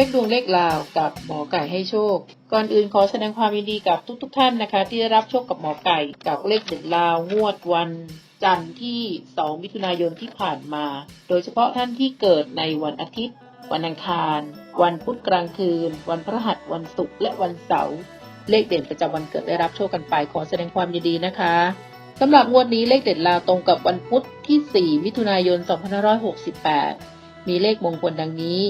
ช็คดวงเลขลาวกับหมอไก่ให้โชค ก่อนอื่นขอแสดงความยินดีกับทุกๆทท่านนะคะ ที่ได้รับโชคกับหมอไก่กับเลขเด็ดลาวงวดวันจันทร์ที่ 2 มิถุนายนที่ผ่านมา โดยเฉพาะท่านที่เกิดในวันอาทิตย์ วันอังคาร วันพุธกลางคืน วันพฤหัสวันศุกร์และวันเสาร์เลขเด่นประจำวันเกิดได้รับโชคกันไป ขอแสดงความยินดีนะคะสำหรับงวดนี้เลขเด็ดลาวตรงกับวันพุธที่ 4 มิถุนายน 2568 มีเลขมงคลดังนี้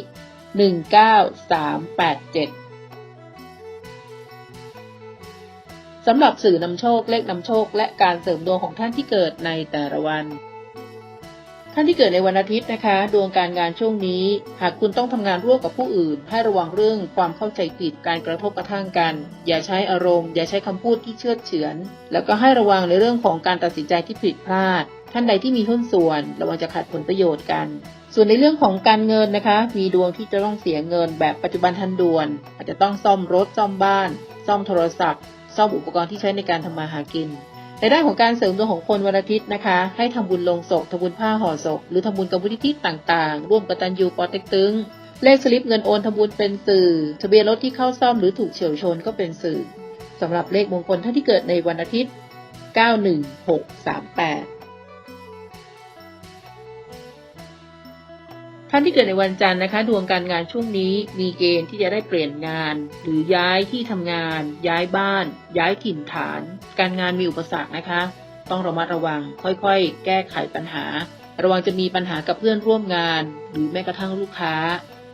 หนึ่งเก้าสามแปดเจ็ดสำหรับสื่อนำโชคเลขนำโชค และการเสริมดวงของท่านที่เกิดในแต่ละวัน ท่านที่เกิดในวันอาทิตย์นะคะ ดวงการงานช่วงนี้ หากคุณต้องทำงานร่วมกับผู้อื่น ให้ระวังเรื่องความเข้าใจผิดการกระทบกระทั่งกัน อย่าใช้อารมณ์ อย่าใช้คำพูดที่เชื่อเฉือน แล้วก็ให้ระวังในเรื่องของการตัดสินใจที่ผิดพลาด ท่านใดที่มีหุ้นส่วน ระวังจะขัดผลประโยชน์กัน ส่วนในเรื่องของการเงินนะคะ มีดวงที่จะต้องเสียเงินแบบปัจจุบันทันด่วน อาจจะต้องซ่อมรถซ่อมบ้าน ซ่อมโทรศัพท์ ซ่อมอุปกรณ์ที่ใช้ในการทำมาหากิน ในด้านของการเสริมดวงของคนวันอาทิตย์นะคะ ให้ทำบุญลงศพทำบุญผ้าห่อศพ หรือทำบุญกับบุญที่ต่างๆ ร่วมกตัญญูปอเต็กตึงเลขสลิปเงินโอนทำบุญเป็นสื่อ ทะเบียนรถที่เข้าซ่อมหรือถูกเฉียวชนก็เป็นสื่อสำหรับเลขมงคลท่านที่เกิดในวันอาทิตย์ 91638านที่เกิดในวันจันทร์นะคะ ดวงการงานช่วงนี้มีเกณฑ์ที่จะได้เปลี่ยนงาน หรือย้ายที่ทำงาน ย้ายบ้าน ย้ายถิ่นฐาน การงานมีอุปสรรคนะคะ ต้องระมัดระวัง ค่อยๆ แก้ไขปัญหา ระวังจะมีปัญหากับเพื่อนร่วมงาน หรือแม้กระทั่งลูกค้า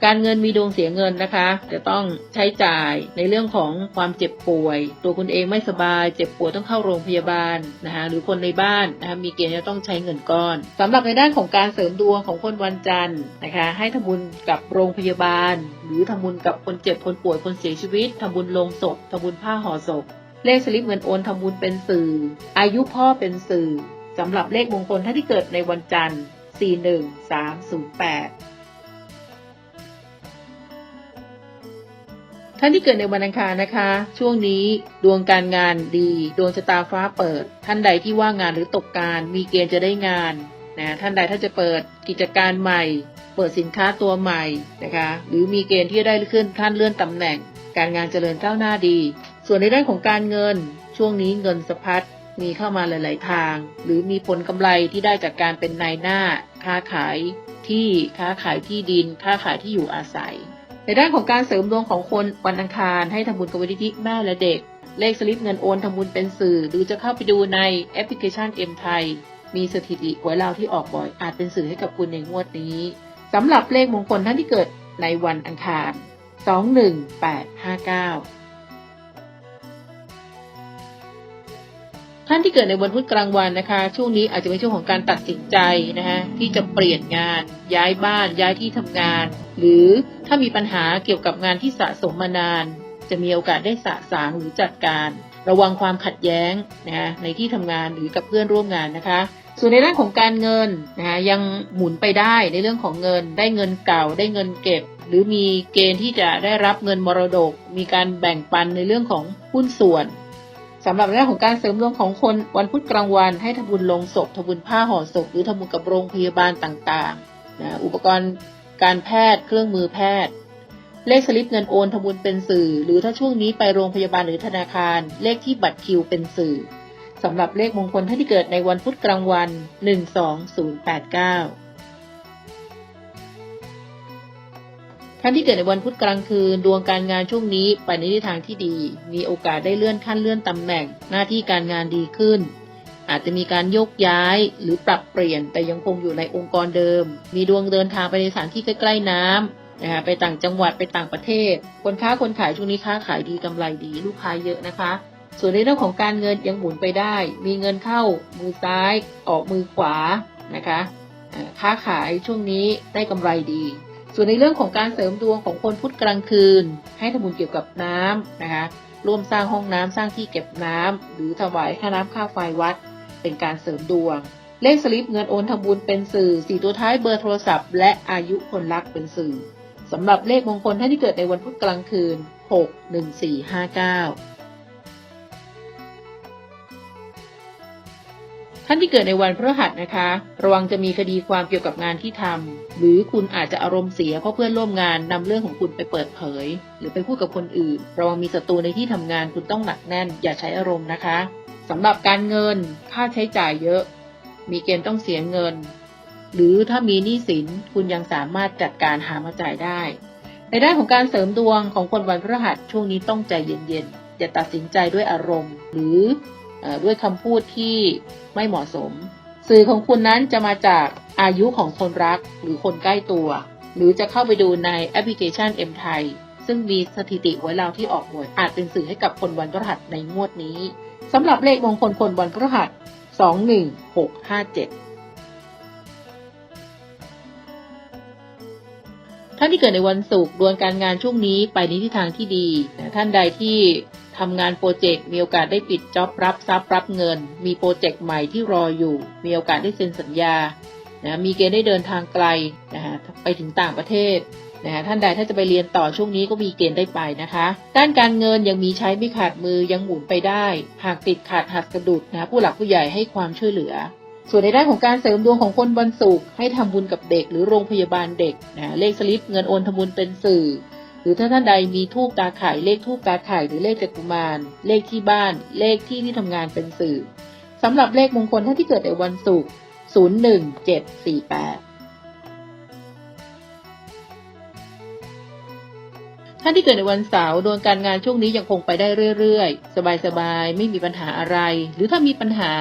การเงินมีดวงเสียเงินนะคะ จะต้องใช้จ่ายในเรื่องของความเจ็บป่วย ตัวคุณเองไม่สบาย เจ็บป่วยต้องเข้าโรงพยาบาลนะคะหรือคนในบ้านนะคะมีเกณฑ์จะต้องใช้เงินก้อนสำหรับในด้านของการเสริมดวงของคนวันจันทร์นะคะ ให้ทำบุญกับโรงพยาบาล หรือทำบุญกับคนเจ็บคนป่วยคนเสียชีวิตทำบุญลงศพทำบุญผ้าห่อศพเลขสลิปเงินโอนทำบุญเป็นสื่อ อายุพ่อเป็นสื่อสำหรับเลขมงคลท่านที่เกิดในวันจันทร์ 41308 ท่านที่เกิดในวันอังคารนะคะ ช่วงนี้ดวงการงานดี ดวงชะตาฟ้าเปิด ท่านใดที่ว่างงานหรือตกงาน มีเกณฑ์จะได้งานนะท่านใดถ้าจะเปิดกิจการใหม่ เปิดสินค้าตัวใหม่นะคะ หรือมีเกณฑ์ที่จะได้ขึ้นขั้นเลื่อนตำแหน่ง การงานเจริญก้าวหน้าดี ส่วนในด้านของการเงิน ช่วงนี้เงินสะพัดมีเข้ามาหลาย ๆ ทาง หรือมีผลกำไรที่ได้จากการเป็นนายหน้า ค้าขายที่ค้าขายที่ดิน ค้าขายที่อยู่อาศัย ในด้านของการเสริมดวงของคนวันอังคารให้ทำบุญกับวิธีแม่และเด็ก เลขสลิปเงินโอนทำบุญเป็นสื่อ หรือจะเข้าไปดูในแอปพลิเคชันเอ็มไทยมีสถิติหวยลาวที่ออกบ่อย อาจเป็นสื่อให้กับคุณในงวดนี้สำหรับเลขมงคลท่านที่เกิดในวันอังคาร 21859 ท่านที่เกิดในวันพุธกลางวันนะคะ ช่วงนี้อาจจะเป็นช่วงของการตัดสินใจนะคะที่จะเปลี่ยนงาน ย้ายบ้าน ย้ายที่ทำงาน หรือถ้ามีปัญหาเกี่ยวกับงานที่สะสมมานาน จะมีโอกาสได้สะสางหรือจัดการ ระวังความขัดแย้งนะคะในที่ทำงานหรือกับเพื่อนร่วมงานนะคะส่วนในด้านของการเงินนะคะยังหมุนไปได้ในเรื่องของเงิน ได้เงินเก่า ได้เงินเก็บ หรือมีเกณฑ์ที่จะได้รับเงินมรดก มีการแบ่งปันในเรื่องของหุ้นส่วน สำหรับเรื่องของการเสริมดวงของคนวันพุธกลางวันให้ทำบุญลงศพทำบุญผ้าห่อศพ หรือทำบุญกับโรงพยาบาลต่างๆนะอุปกรณ์การแพทย์เครื่องมือแพทย์ เลขสลิปเงินโอนทำบุญเป็นสื่อ หรือถ้าช่วงนี้ไปโรงพยาบาลหรือธนาคาร เลขที่บัตรคิวเป็นสื่อสำหรับเลขมงคลท่านที่เกิดในวันพุธกลางวัน 12089 ท่านที่เกิดในวันพุธกลางคืน ดวงการงานช่วงนี้ไปในทิศทางที่ดี มีโอกาสได้เลื่อนขั้นเลื่อนตำแหน่ง หน้าที่การงานดีขึ้น อาจจะมีการโยกย้ายหรือปรับเปลี่ยนแต่ยังคงอยู่ในองค์กรเดิม มีดวงเดินทางไปในสถานที่ใกล้ๆน้ำนะคะไปต่างจังหวัดไปต่างประเทศ คนค้าคนขายช่วงนี้ค้าขายดีกำไรดีลูกค้าเยอะนะคะ ส่วนในเรื่องของการเงินยังหมุนไปได้ มีเงินเข้ามือซ้ายออกมือขวานะคะค้าขายช่วงนี้ได้กำไรดี ส่วนในเรื่องของการเสริมดวงของคนพุธกลางคืน ให้ทำบุญเกี่ยวกับน้ำนะคะร่วมสร้างห้องน้ำสร้างที่เก็บน้ำหรือถวายค่าน้ำค่าไฟวัด เป็นการเสริมดวง เลขสลิปเงินโอนทำบุญเป็นสื่อสี่ตัวท้ายเบอร์โทรศัพท์ และอายุคนรักเป็นสื่อสำหรับเลขมงคลท่านที่เกิดในวันพุธกลางคืน 6 1 4 5 9 ท่านที่เกิดในวันพฤหัสนะคะ ระวังจะมีคดีความเกี่ยวกับงานที่ทำหรือคุณอาจจะอารมณ์เสียเพราะเพื่อนร่วมงานนำเรื่องของคุณไปเปิดเผย หรือไปพูดกับคนอื่น ระวังมีศัตรูในที่ทำงานคุณต้องหนักแน่น อย่าใช้อารมณ์นะคะสำหรับการเงินค่าใช้จ่ายเยอะ มีเกณฑ์ต้องเสียเงิน หรือถ้ามีหนี้สินคุณยังสามารถจัดการหามาจ่ายได้ ในด้านของการเสริมดวงของคนวันพฤหัสช่วงนี้ต้องใจเย็นๆอย่าตัดสินใจด้วยอารมณ์ หรือ ด้วยคำพูดที่ไม่เหมาะสม สื่อของคุณนั้นจะมาจากอายุของคนรักหรือคนใกล้ตัว หรือจะเข้าไปดูในแอปพลิเคชัน M ไทยซึ่งมีสถิติไวยเราที่ออกหวยอาจเป็นสื่อให้กับคนวันพฤหัสในงวดนี้สำหรับเลขมงคลคนวันพฤหัส 21657านที่เกิดในวันศุกร์ดวงการงานช่วงนี้ไปในทิศทางที่ดี ท่านใดที่ทำงานโปรเจกต์มีโอกาสได้ปิดจ็อบรับทรัพย์รับเงิน มีโปรเจกต์ใหม่ที่รออยู่ มีโอกาสได้เซ็นสัญญานะมีเกณฑ์ได้เดินทางไกลนะฮะไปถึงต่างประเทศนะฮะท่านใดถ้าจะไปเรียนต่อช่วงนี้ก็มีเกณฑ์ได้ไปนะคะ ด้านการเงินยังมีใช้ไม่ขาดมือยังหมุนไปได้ หากติดขาดหักกระดุดนะผู้หลักผู้ใหญ่ให้ความช่วยเหลือ ส่วนในด้านของการเสริมดวงของคนวันศุกร์ให้ทำบุญกับเด็กหรือโรงพยาบาลเด็กนะเลขสลิปเงินโอนทำบุญเป็นสื่อ หรือถ้าท่านใดมีทูบตาไข่เลขทูบตาไข่หรือเลขจักรุมารเลขที่บ้าน เลขที่ที่ทำงานเป็นสื่อสำหรับเลขมงคลท่านที่เกิดในวันศุกร์01748ท่านที่เกิดในวันเสาร์ดวงการงานช่วงนี้ยังคงไปได้เรื่อยๆ สบายๆ ไม่มีปัญหาอะไร หรือถ้ามีปัญหา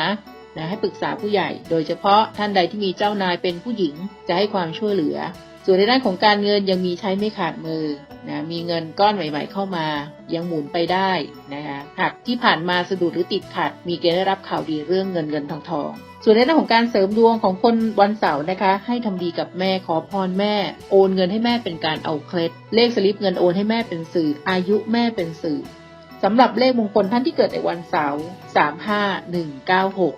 นะให้ปรึกษาผู้ใหญ่ โดยเฉพาะท่านใดที่มีเจ้านายเป็นผู้หญิงจะให้ความช่วยเหลือ ส่วนในด้านของการเงินยังมีใช้ไม่ขาดมือนะมีเงินก้อนใหม่ๆเข้ามา ยังหมุนไปได้นะคะหากที่ผ่านมาสะดุดหรือติดขัด มีเกณฑ์ได้รับข่าวดีเรื่องเงินเงินทองทองส่วนในด้านของการเสริมดวงของคนวันเสาร์นะคะ ให้ทำดีกับแม่ขอพรแม่ โอนเงินให้แม่เป็นการเอาเคล็ด เลขสลิปเงินโอนให้แม่เป็นสื่อ อายุแม่เป็นสื่อสำหรับเลขมงคลท่านที่เกิดในวันเสาร์สามห้าหนึ่งเก้าหก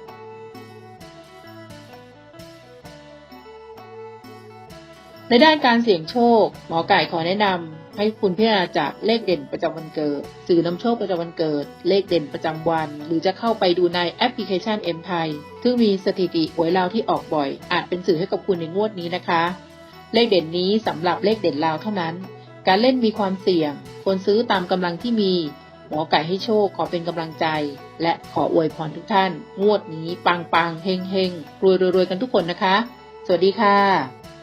ในด้านการเสี่ยงโชค หมอไก่ขอแนะนำให้คุณพิจารณาจากเลขเด่นประจำวันเกิด สื่อนำโชคประจำวันเกิด เลขเด่นประจำวัน หรือจะเข้าไปดูในแอปพลิเคชัน M ไทยซึ่งมีสถิติหวยลาวที่ออกบ่อย อาจเป็นสื่อให้กับคุณในงวดนี้นะคะ เลขเด่นนี้สำหรับเลขเด่นลาวเท่านั้น การเล่นมีความเสี่ยงควรซื้อตามกำลังที่มี หมอไก่ให้โชคขอเป็นกำลังใจ และขออวยพรทุกท่าน งวดนี้ปังปังๆเฮงเฮงรวยรวยกันทุกคนนะคะ สวัสดีค่ะ